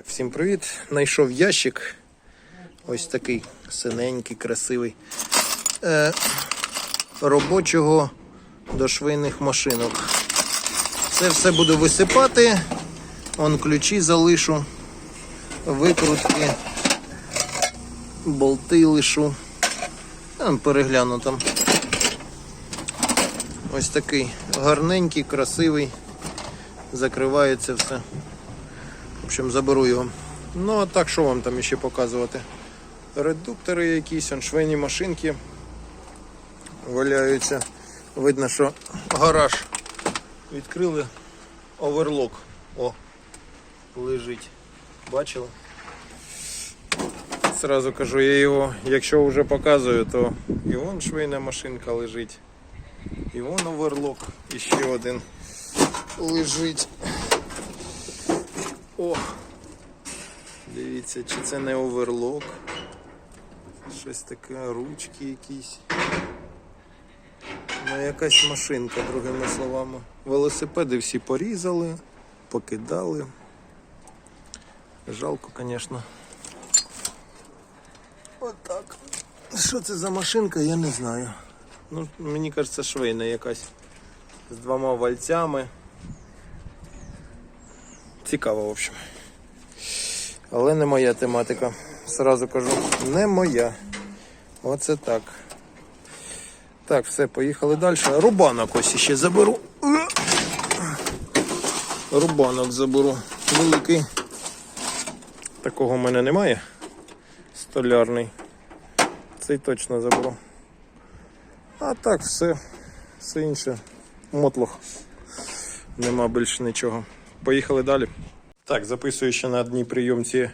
Так, всім привіт. Найшов ящик. Ось такий синенький, красивий. Е, робочого до швейних машинок. Це все буду висипати. Вон ключі залишу, викрутки, болти лишу. Там перегляну там. Ось такий гарненький, красивий. Закривається все. Общем, заберу його. Ну, а так, що вам там ще показувати? Редуктори якісь, швейні машинки валяються. Видно, що гараж відкрили. Оверлок. О, лежить. Бачили? Сразу кажу, я його, якщо вже показую, то і вон швейна машинка лежить. І вон оверлок. І ще один лежить. О! Дивіться, чи це не оверлок. Щось таке, ручки якісь. Ну, якась машинка, другими словами. Велосипеди всі порізали, покидали. Жалко, звісно. Отак. Що це за машинка, я не знаю. Ну, мені кажеться, швейна якась. З двома вальцями. Цікаво, в общем. Але не моя тематика. Сразу кажу, не моя. Оце так. Так, все, поїхали далі. Рубанок ось ще заберу. Рубанок заберу. Великий. Такого в мене немає. Столярний. Цей точно заберу. А так, все. Все інше. Мотлох. Нема більше нічого. Поїхали далі. Так, записую ще на одній прийомці.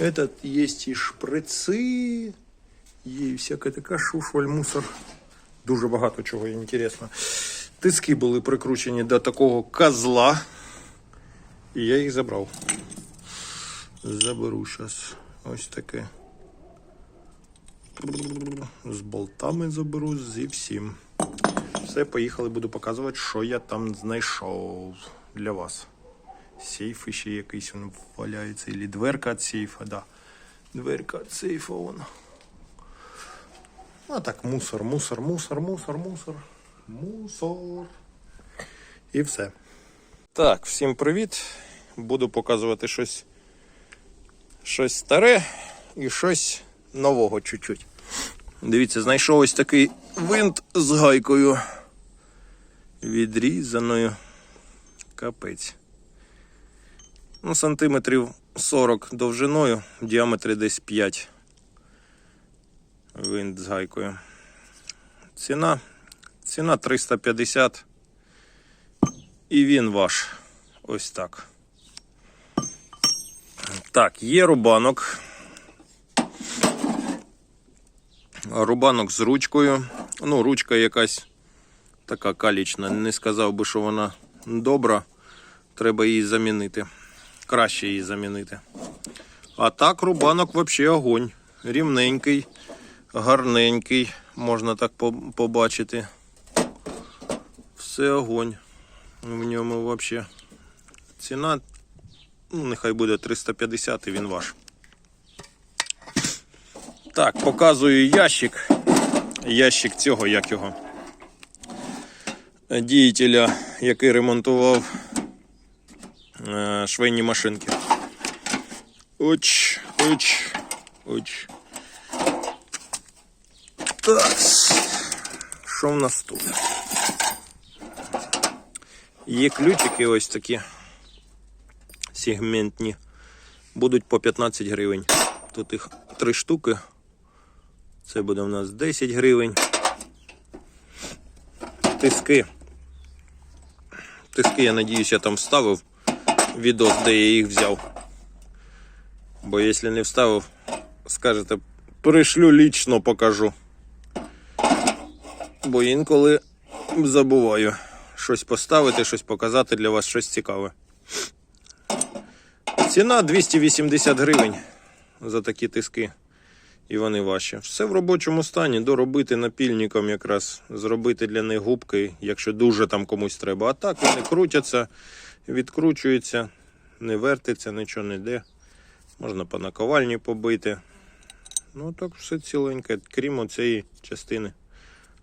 Этот есть і шприци, і всяка така шушваль, мусор. Дуже багато чого інтересно. Тиски були прикручені до такого козла. І я їх забрав. Заберу зараз. Ось таке. З болтами заберу, зі всім. Все, поїхали, буду показувати, що я там знайшов для вас. Сейф ще якийсь він валяється, или дверка від сейфа, да. Дверка від сейфа вон. А так, мусор, мусор, мусор, мусор, мусор, мусор. І все. Так, всім привіт. Буду показувати щось, щось старе і щось нового чуть-чуть. Дивіться, знайшов ось такий винт з гайкою. Відрізаною. Капець. Ну, сантиметрів 40 довжиною, в десь 5. Винт з гайкою. Ціна. Ціна 350. І він ваш. Ось так. Так, є рубанок. Рубанок з ручкою. Ну, ручка якась така калічна. Не сказав би, що вона добра. Треба її замінити. Краще її замінити. А так рубанок взагалі огонь. Рівненький, гарненький, можна так побачити. Все огонь. В ньому взагалі. Ціна, ну, нехай буде 350 і він ваш. Так, показую ящик. Ящик цього, як його. Діятеля, який ремонтував швейні машинки. Оч, оч, оч. Так. Що в нас тут? Є ключики ось такі сегментні. Будуть по 15 гривень. Тут їх три штуки. Це буде у нас 10 гривень. Тиски. Тиски, я надіюсь, я там вставив відос, де я їх взяв. Бо якщо не вставив, скажете, пришлю лічно покажу. Бо інколи забуваю щось поставити, щось показати для вас щось цікаве. Ціна 280 гривень за такі тиски. І вони ваші. Все в робочому стані. Доробити напільником якраз, зробити для них губки, якщо дуже там комусь треба. А так вони крутяться, відкручуються, не вертиться, нічого не йде. Можна по наковальні побити. Ну так все ціленьке, крім оцієї частини,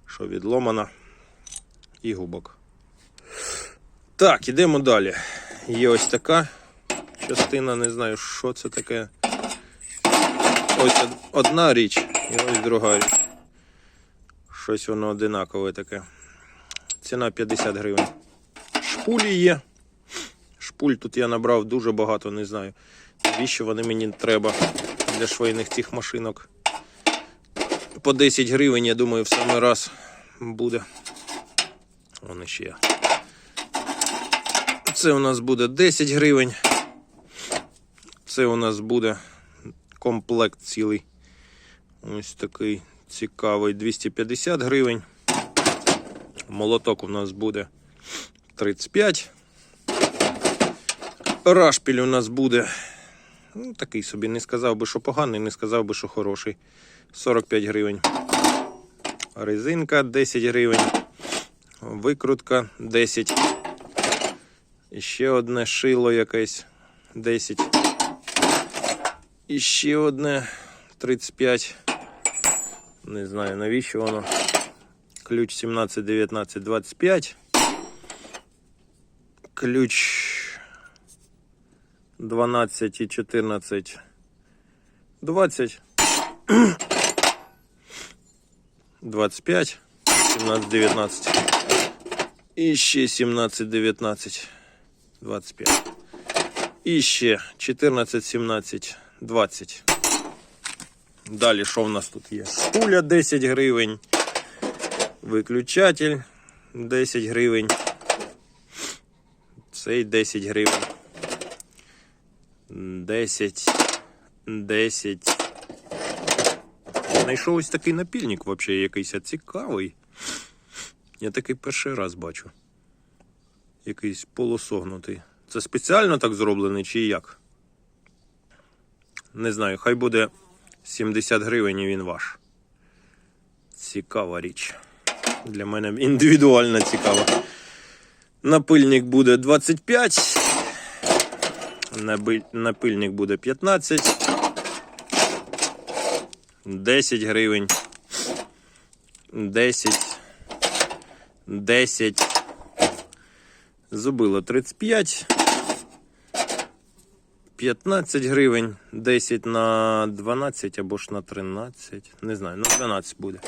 що відломана, і губок. Так, ідемо далі. Є ось така частина, не знаю, що це таке. Ось одна річ і ось друга річ. Щось воно одинакове таке. Ціна 50 гривень. Шпулі є. Шпуль тут я набрав дуже багато, не знаю. Навіщо вони мені треба для швейних цих машинок. По 10 гривень, я думаю, в самий раз буде. Вон ще. Це у нас буде 10 гривень. Це у нас буде комплект цілий. Ось такий цікавий 250 гривень. Молоток у нас буде 35. Рашпіль у нас буде. Ну, такий собі, не сказав би, що поганий, не сказав би, що хороший. 45 гривень. Резинка 10 гривень. Викрутка 10. І ще одне шило якесь 10. І ще одне 35. Не знаю навіщо воно. Ключ 17, 19, 25. Ключ 12 і 14, 20. 25, 17, 19. І ще 17, 19, 25. І ще 14, 17, 20. Далі що в нас тут є? Шпуля 10 гривень. Виключатель 10 гривень. Цей 10 гривень. 10. 10. Знайшов ось такий напільник, взагалі, якийсь цікавий. Я такий перший раз бачу. Якийсь полусогнутий. Це спеціально так зроблений чи як? Не знаю, хай буде 70 гривень і він ваш. Цікава річ. Для мене індивідуально цікава. Напильник буде 25. Напильник буде 15. 10 гривень. 10. 10. Зубило 35. 15 гривень. 10 на 12 або ж на 13. Не знаю, на 12 буде.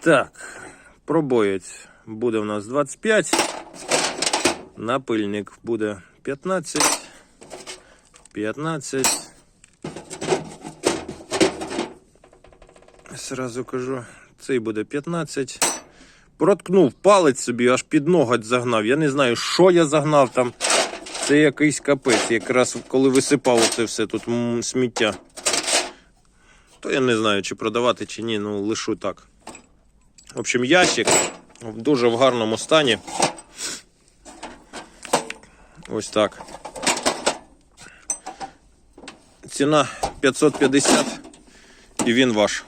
Так, пробоєць буде у нас 25. Напильник буде 15. 15. Сразу кажу, цей буде 15. Проткнув палець собі, аж під ноготь загнав. Я не знаю, що я загнав там. Це якийсь капець. Якраз коли висипав це все тут сміття. То я не знаю, чи продавати, чи ні, ну лишу так. В общем, ящик дуже в гарному стані. Ось так. Ціна 550 і він ваш.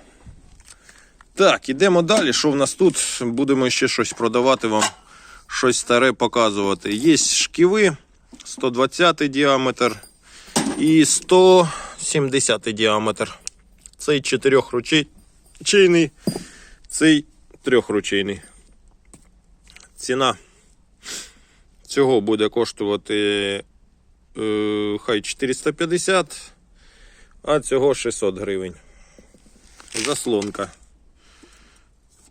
Так, ідемо далі. Що в нас тут? Будемо ще щось продавати вам, щось старе показувати. Є шківи 120 діаметр і 170 діаметр. Цей чотирьохручейний, цей трьохручейний. Ціна цього буде коштувати е, хай 450, а цього 600 гривень. Заслонка.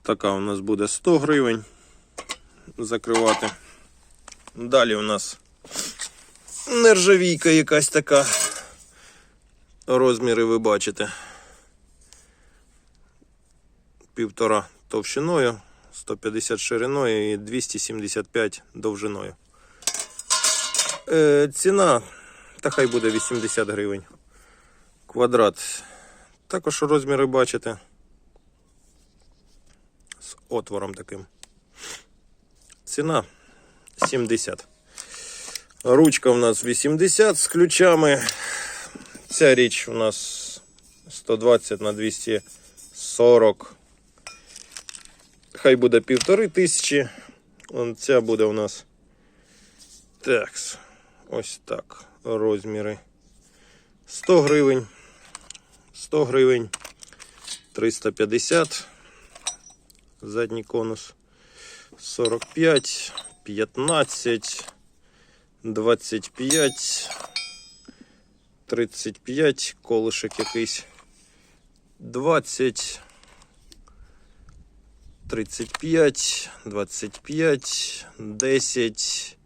Така у нас буде 100 гривень закривати. Далі у нас нержавійка якась така. Розміри ви бачите. Півтора товщиною, 150 шириною і 275 довжиною. Е, ціна, та хай буде 80 гривень. Квадрат. Також розміри бачите. З отвором таким. Ціна 70. Ручка у нас 80 з ключами. Ця річ у нас 120 на 240. Хай буде півтори тисячі. Ця буде у нас. Так, ось так. Розміри 100 гривень, 100 гривень, 350, задній конус, 45, 15, 25, 35, колишек якийсь, 20, 35, 25, 10.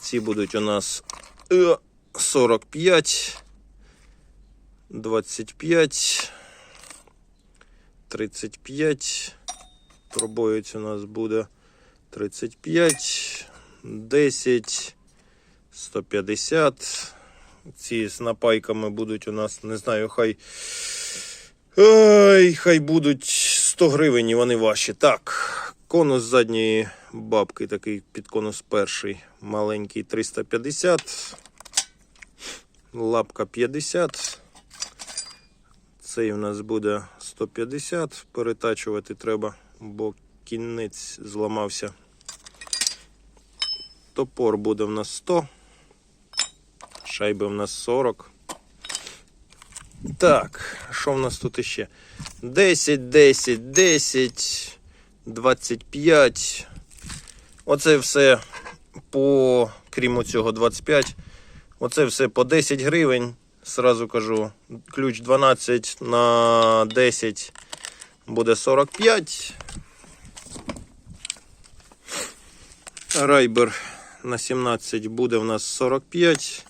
Ці будуть у нас е, 45, 25, 35. Пробоїць у нас буде 35, 10, 150. Ці з напайками будуть у нас, не знаю, хай. Ой, хай будуть 100 гривень, і вони ваші. Так, конус задньої бабки, такий під конус перший, маленький 350, лапка 50. Цей у нас буде 150. Перетачувати треба, бо кінець зламався. Топор буде в нас 100. Шайби в нас 40. Так, що в нас тут іще? 10, 10, 10, 25. Оце все по, крім цього 25. Оце все по 10 гривень. Сразу кажу, ключ 12 на 10 буде 45. Райбер на 17 буде в нас 45.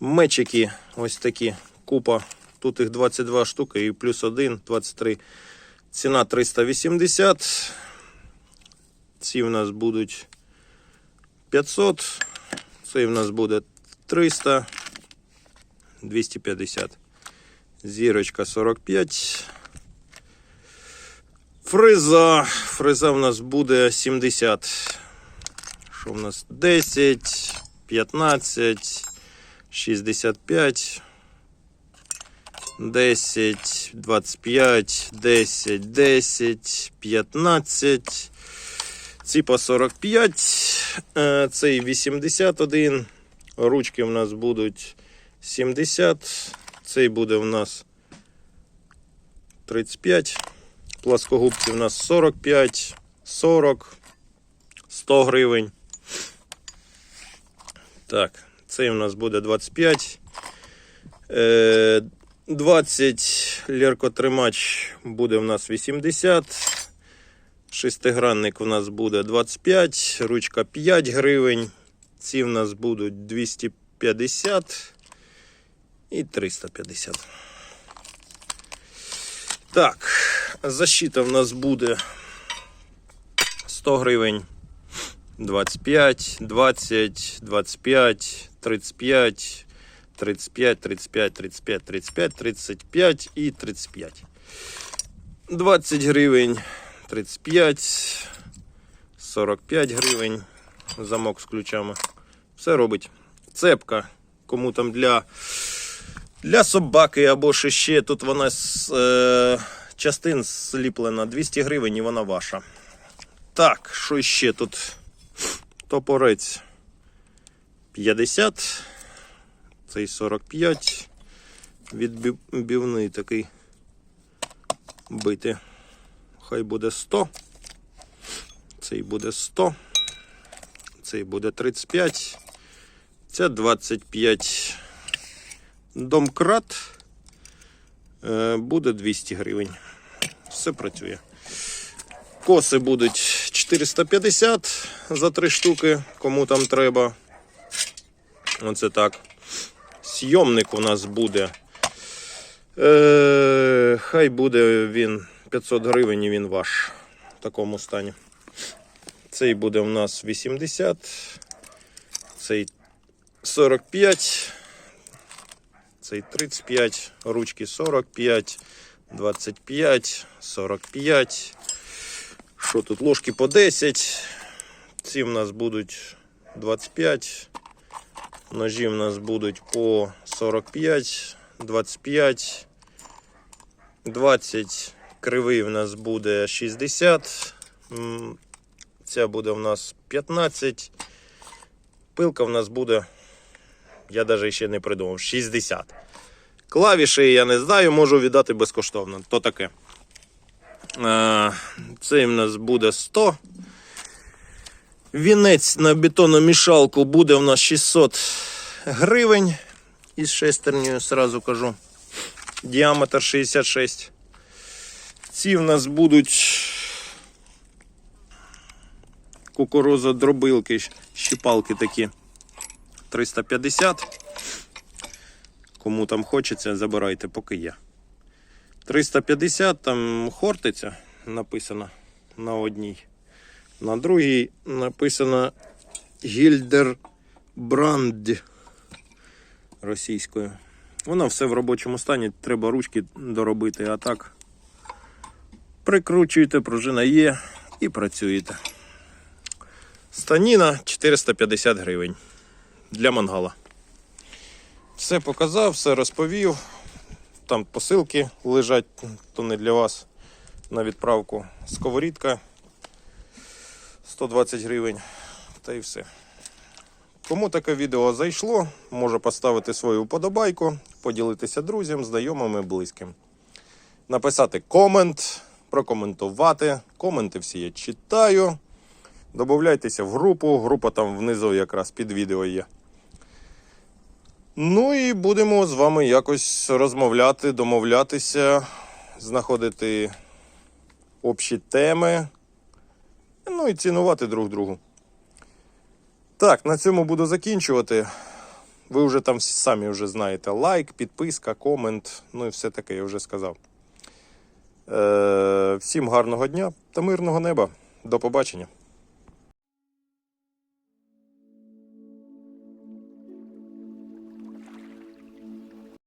Мечики ось такі. Купа. Тут їх 22 штуки і плюс 1, 23. Ціна 380. Ці в нас будуть 500. Цей в нас буде 300. 250. Зірочка 45. Фреза. Фреза в нас буде 70. Що в нас? 10, 15, 65. 10, 25, 10, 10, 15. Ці по 45. е, Цей 81. Ручки в нас будуть 70. Цей буде в нас 35. Пласкогубці в нас 45, 40, 100 гривень. Так, цей у нас буде 25. Е, 20 ліркотримач буде в нас 80. Шестигранник у нас буде 25, ручка 5 гривень. Ці в нас будуть 250 і 350. Так, защита в нас буде 100 гривень. 25, 20, 25, 35, 35, 35, 35, 35, 35 і 35. 20 гривень, 35, 45 гривень. Замок з ключами. Все робить. Цепка. Кому там для, для собаки або ще. Тут вона з е, частин зліплена 200 гривень і вона ваша. Так, що ще тут? Топорець 50. Цей 45. Відбивний такий бити. Хай буде 100. Цей буде 100. Цей буде 35. Це 25. Домкрат е, буде 200 гривень. Все працює. Коси будуть 450 за 3 штуки, кому там треба. Оце так. Сйомник у нас буде. Е, хай буде він 500 гривень і він ваш в такому стані. Цей буде у нас 80, цей 45, цей 35, ручки 45, 25, 45. Що тут? Ложки по 10. Ці в нас будуть 25. Ножі в нас будуть по 45, 25, 20. Кривий в нас буде 60. Ця буде в нас 15. Пилка в нас буде, я навіть ще не придумав, 60. Клавіші я не знаю, можу віддати безкоштовно. То таке. Е, Це в нас буде 100. Вінець на бетономішалку буде в нас 600 гривень. Із шестернею, сразу кажу. Діаметр 66. Ці в нас будуть кукурузодробилки, щіпалки такі. 350. Кому там хочеться, забирайте, поки є. 350 там хортиця написано на одній. На другій написано Гільдер Бранд російською. Воно все в робочому стані, треба ручки доробити, а так прикручуєте, пружина є і працюєте. Станіна 450 гривень для мангала. Все показав, все розповів. Там посилки лежать, то не для вас на відправку. Сковорідка 120 гривень. Та і все. Кому таке відео зайшло, може поставити свою вподобайку, поділитися друзям, знайомими, близьким. Написати комент, прокоментувати. Коменти всі я читаю. Добавляйтеся в групу. Група там внизу якраз під відео є. Ну і будемо з вами якось розмовляти, домовлятися, знаходити общі теми. Ну і цінувати друг другу. Так, на цьому буду закінчувати. Ви вже там самі вже знаєте. Лайк, підписка, комент, ну і все таке я вже сказав. Е, всім гарного дня та мирного неба. До побачення.